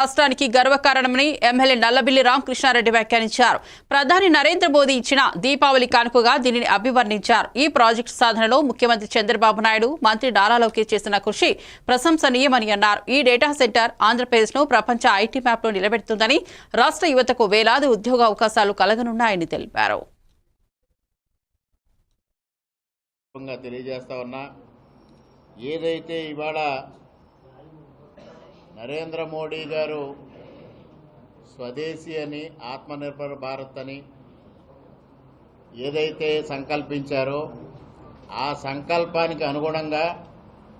రాష్ట్రానికి గర్వకారణమని ఎమ్మెల్యే నల్లబిల్లి రామకృష్ణారెడ్డి వ్యాఖ్యానించారు. ప్రధాని నరేంద్ర మోదీ ఇచ్చిన దీపావళి కానుకగా దీనిని అభివర్ణించారు. ఈ ప్రాజెక్టు సాధనలో ముఖ్యమంత్రి చంద్రబాబు నాయుడు మంత్రి నారా లోకేష్ చేసిన కృషి ప్రశంసనీయమని అన్నారు. ఈ డేటా సెంటర్ ఆంధ్రప్రదేశ్ను ప్రపంచ ఐటీ మ్యాప్లో నిలబెడుతుందని రాష్ట్ర యువతకు వేలాది ఉద్యోగ అవకాశాలు కలగనున్నాయని తెలిపారు. తెలియజేస్తా ఉన్నా ఏదైతే ఇవాళ నరేంద్ర మోడీ గారు స్వదేశీ అని ఆత్మనిర్భర్ భారత్ అని ఏదైతే సంకల్పించారో ఆ సంకల్పానికి అనుగుణంగా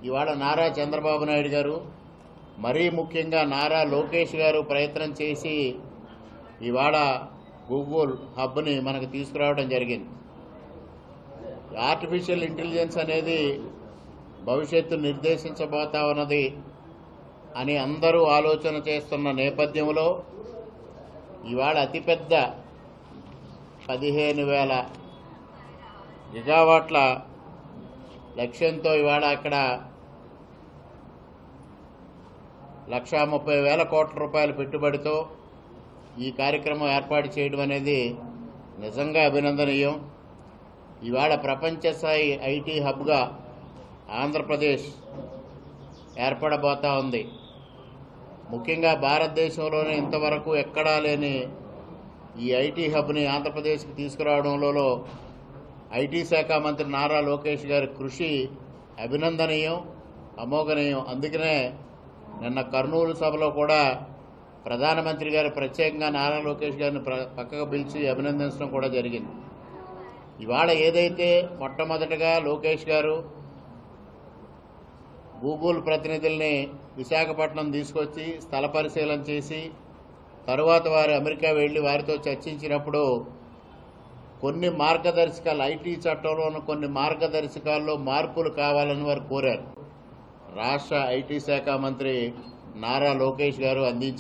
ఇవాళ నారా చంద్రబాబు నాయుడు గారు మరీ ముఖ్యంగా నారా లోకేష్ గారు ప్రయత్నం చేసి ఇవాళ గూగుల్ హబ్ని మనకు తీసుకురావడం జరిగింది. ఆర్టిఫిషియల్ ఇంటెలిజెన్స్ అనేది భవిష్యత్తు నిర్దేశించబోతా ఉన్నది. అని అందరూ ఆలోచన చేస్తున్న నేపథ్యంలో ఇవాళ అతిపెద్ద పదిహేను వేల గిగావాట్ల లక్ష్యంతో ఇవాళ అక్కడ లక్షా ముప్పై వేల కోట్ల రూపాయల పెట్టుబడితో ఈ కార్యక్రమం ఏర్పాటు చేయడం అనేది నిజంగా అభినందనీయం. ఇవాళ ప్రపంచ స్థాయి ఐటీ హబ్గా ఆంధ్రప్రదేశ్ ఏర్పడబోతా ఉంది. ముఖ్యంగా భారతదేశంలోనే ఇంతవరకు ఎక్కడా లేని ఈ ఐటీ హబ్ని ఆంధ్రప్రదేశ్కి తీసుకురావడంలో ఐటీ శాఖ మంత్రి నారా లోకేష్ గారి కృషి అభినందనీయం అమోఘనీయం. అందుకనే నిన్న కర్నూలు సభలో కూడా ప్రధానమంత్రి గారు ప్రత్యేకంగా నారా లోకేష్ గారిని పక్కకు పిలిచి అభినందించడం కూడా జరిగింది. ఇవాళ ఏదైతే మొట్టమొదటగా లోకేష్ గారు గూగుల్ ప్రతినిధుల్ని విశాఖపట్నం తీసుకొచ్చి స్థల పరిశీలన చేసి తరువాత వారు అమెరికా వెళ్ళి వారితో చర్చించినప్పుడు కొన్ని మార్గదర్శకాలు ఐటీ చట్టంలో ఉన్న కొన్ని మార్గదర్శకాల్లో మార్పులు కావాలని వారు కోరారు. రాష్ట్ర ఐటీ శాఖ మంత్రి నారా లోకేష్ గారు అందించారు